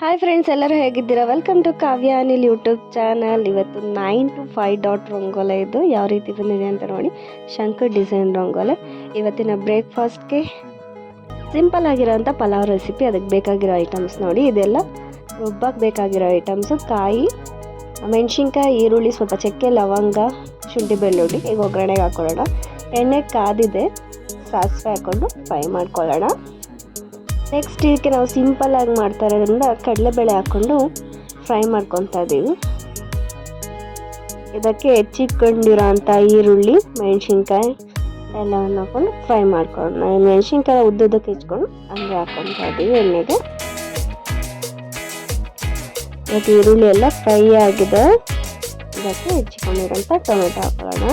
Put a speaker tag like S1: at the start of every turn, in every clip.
S1: Hi friends ಎಲ್ಲರೂ ಹೇಗಿದ್ದೀರಾ? Welcome to Kavya Anil YouTube channel ಇವತ್ತು nine to five dot rangoli ಇದು. ಯಾವ ರೀತಿ ಬಂದಿದೆ ಅಂತ ನೋಡಿ. ಶಂಕರ್ ಡಿಸೈನ್ ರಂಗೋಲೆ. ಇವತ್ತಿನ ಬ್ರೇಕ್ಫಾಸ್ಟ್ಗೆ ಸಿಂಪಲ್ ಆಗಿರೋಂಥ ಪಲಾವ್ ರೆಸಿಪಿ ಅದಕ್ಕೆ ಬೇಕಾಗಿರೋ ಐಟಮ್ಸ್ ನೋಡಿ. ಇದೆಲ್ಲ ರುಬ್ಬಕ್ಕೆ ಬೇಕಾಗಿರೋ ಐಟಮ್ಸು ಕಾಯಿ, ಮೆಣಸಿನ್ಕಾಯಿ, ಈರುಳ್ಳಿ, ಸ್ವಲ್ಪ ಚಕ್ಕೆ, ಲವಂಗ, ಶುಂಠಿ, ಬೆಳ್ಳುಳ್ಳಿ. ಈಗ ಒಗ್ಗರಣೆಗೆ ಹಾಕೊಳ್ಳೋಣ. ಎಣ್ಣೆ ಕಾದಿದೆ. ಸಾಸಿವೆ ಹಾಕ್ಕೊಂಡು ಫ್ರೈ ಮಾಡ್ಕೊಳ್ಳೋಣ. ನೆಕ್ಸ್ಟ್ ಇದಕ್ಕೆ ನಾವು ಸಿಂಪಲ್ ಆಗಿ ಮಾಡ್ತಾ ಇರೋದ್ರಿಂದ ಕಡಲೆಬೇಳೆ ಹಾಕ್ಕೊಂಡು ಫ್ರೈ ಮಾಡ್ಕೊತಾ ಇದ್ದೀವಿ. ಇದಕ್ಕೆ ಹೆಚ್ಚಿಟ್ಕೊಂಡಿರೋ ಅಂಥ ಈರುಳ್ಳಿ, ಮೆಣಸಿನ್ಕಾಯಿ ಎಲ್ಲವನ್ನು ಹಾಕೊಂಡು ಫ್ರೈ ಮಾಡ್ಕೊಳ್ಳೋಣ. ಮೆಣಸಿನ್ಕಾಯಿ ಉದ್ದುದಕ್ಕೆ ಹೆಚ್ಕೊಂಡು ಹಂಗೆ ಹಾಕ್ಕೊತಾ ಇದ್ದೀವಿ ಎಣ್ಣೆಗೆ. ಮತ್ತು ಈರುಳ್ಳಿ ಎಲ್ಲ ಫ್ರೈ ಆಗಿದೆ. ಇದಕ್ಕೆ ಹೆಚ್ಚಿಕೊಂಡಿರೋಂಥ ಟೊಮೆಟೊ ಹಾಕೊಳ್ಳೋಣ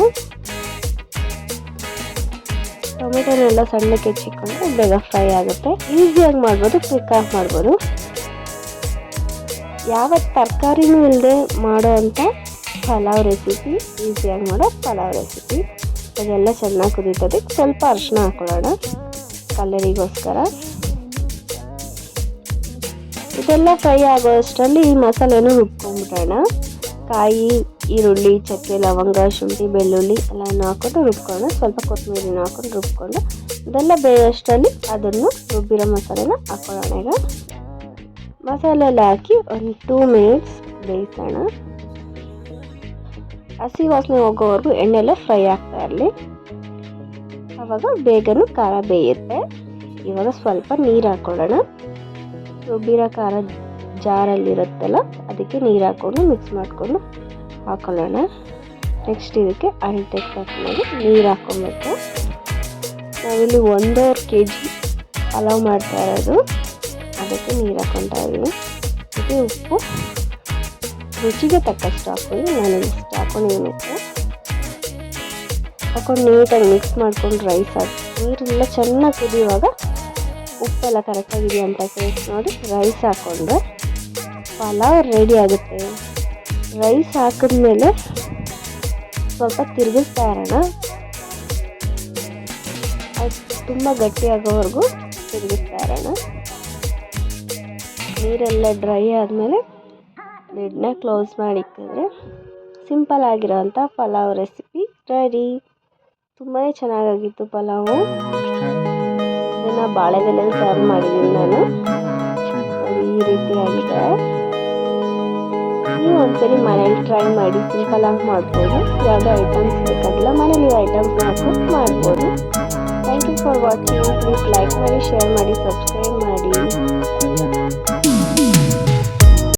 S1: ಟೊಮೆಟೊನೆಲ್ಲ ಸಣ್ಣಕ್ಕೆ ಹೆಚ್ಚಿಕೊಂಡ್ರೆ ಬೇಗ ಫ್ರೈ ಆಗುತ್ತೆ. ಈಸಿಯಾಗಿ ಮಾಡ್ಬೋದು ಕ್ವಿಕ್ಕಾಗಿ ಮಾಡ್ಬೋದು. ಯಾವ ತರಕಾರಿನೂ ಇಲ್ಲದೆ ಮಾಡೋ ಅಂಥ ಪಲಾವ್ ರೆಸಿಪಿ, ಈಸಿಯಾಗಿ ಮಾಡೋ ಪಲಾವ್ ರೆಸಿಪಿ. ಅದೆಲ್ಲ ಚೆನ್ನಾಗಿ ಕುದೀತದೆ. ಸ್ವಲ್ಪ ಅರಿಶಿನ ಹಾಕೊಳ್ಳೋಣ. ಕಲರಿಗೋಸ್ಕರ ಇದೆಲ್ಲ ಫ್ರೈ ಆಗೋ ಅಷ್ಟರಲ್ಲಿ ಈ ಮಸಾಲೆನೂ ರುಬ್ಕೊಂಡ್ಬಿಡೋಣ. ಕಾಯಿ ಈರುಳ್ಳಿ, ಚಕ್ಕೆ, ಲವಂಗ, ಶುಂಠಿ, ಬೆಳ್ಳುಳ್ಳಿ ಎಲ್ಲನೂ ಹಾಕೊಂಡು ರುಬ್ಕೊಂಡು, ಸ್ವಲ್ಪ ಕೊತ್ತಂಬರಿನ ಹಾಕೊಂಡು ರುಬ್ಕೊಂಡು ಅದೆಲ್ಲ ಬೇಯೋಷ್ಟರಲ್ಲಿ ಅದನ್ನು ರುಬ್ಬಿರೋ ಮಸಾಲೆನ ಹಾಕೊಳ್ಳೋಣ ಈಗ. ಮಸಾಲೆಲ್ಲ ಹಾಕಿ ಒಂದು ಟೂ ಮಿನಿಟ್ಸ್ ಬೇಯಿಸೋಣ. ಹಸಿ ವಾಸನೆ ಹೋಗೋವರೆಗೂ ಎಣ್ಣೆಲ್ಲ ಫ್ರೈ ಆಗ್ತಾ ಇರಲಿ. ಆವಾಗ ಬೇಗನೂ ಖಾರ ಬೇಯುತ್ತೆ. ಇವಾಗ ಸ್ವಲ್ಪ ನೀರು ಹಾಕೊಳ್ಳೋಣ. ರುಬ್ಬಿರೋ ಖಾರ ಜಾರಲ್ಲಿರುತ್ತಲ್ಲ, ಅದಕ್ಕೆ ನೀರು ಹಾಕ್ಕೊಂಡು ಮಿಕ್ಸ್ ಮಾಡಿಕೊಂಡು ಹಾಕೊಳ್ಳೋಣ. ನೆಕ್ಸ್ಟ್ ಇದಕ್ಕೆ ಅಳತೆ ಹಾಕೊಂಡು ನೀರು ಹಾಕ್ಕೊಬೇಕು. ನಾವಿಲ್ಲಿ ಒಂದೂವರೆ ಕೆ ಜಿ ಪಲಾವ್ ಮಾಡ್ತಾ ಇರೋದು. ಅದಕ್ಕೆ ನೀರು ಹಾಕ್ಕೊತಾ ಇದ್ದೀನಿ. ಇದು ಉಪ್ಪು. ರುಚಿಗೆ ತಕ್ಕಷ್ಟು ಹಾಕ್ಕೊಂಡು ನಾನು ಇಷ್ಟು ಹಾಕೊಂಡಿದ್ದೀನಿ ಉಪ್ಪು. ಹಾಕೊಂಡು ನೀಟಾಗಿ ಮಿಕ್ಸ್ ಮಾಡ್ಕೊಂಡು ರೈಸ್ ಹಾಕಿ. ನೀರೆಲ್ಲ ಚೆನ್ನಾಗಿ ಕುದಿಯುವಾಗ ಉಪ್ಪೆಲ್ಲ ಕರೆಕ್ಟಾಗಿದೆಯಾ ಅಂತ ಟೇಸ್ಟ್ ನೋಡಿ ರೈಸ್ ಹಾಕ್ಕೊಂಡ್ರೆ ಪಲಾವ್ ರೆಡಿ ಆಗುತ್ತೆ. ರೈಸ್ ಹಾಕಿದ್ಮೇಲೆ ಸ್ವಲ್ಪ ತಿರುಗಿಸ್ತಾ ಇರೋಣ ಅದು ತುಂಬ ಗಟ್ಟಿಯಾಗೋವರೆಗೂ ತಿರುಗಿಸ್ತಾ ಇರೋಣ ನೀರೆಲ್ಲ ಡ್ರೈ ಆದಮೇಲೆ ಲಿಡ್ನ ಕ್ಲೋಸ್ ಮಾಡಿ ಇಕ್ಕಿದ್ರೆ ಸಿಂಪಲ್ ಆಗಿರೋವಂಥ ಪಲಾವ್ ರೆಸಿಪಿ ರೆಡಿ. ತುಂಬಾ ಚೆನ್ನಾಗಾಗಿತ್ತು ಪಲಾವು. ಇದನ್ನು ಬಾಳೆದೆಲೆಯಲ್ಲಿ ಸರ್ವ್ ಮಾಡಿದ್ದೀನಿ ನಾನು. ಈ ರೀತಿಯಾಗಿದೆ. ನೀವು ಒಂದ್ಸರಿ ಮನೇಲಿ ಟ್ರೈ ಮಾಡಿ ಸಿಂಪಲ್ ಆಗಿ ಮಾಡ್ಬೋದು. ಯಾವುದೇ ಐಟಮ್ಸ್ ಬೇಕಾಗಿಲ್ಲ, ಮನೇಲಿ ಐಟಮ್ಸ್ ಹಾಕೊಂಡು ಮಾಡ್ಬೋದು. Thank you for watching please like ಮಾಡಿ ಶೇರ್ ಮಾಡಿ ಸಬ್ಸ್ಕ್ರೈಬ್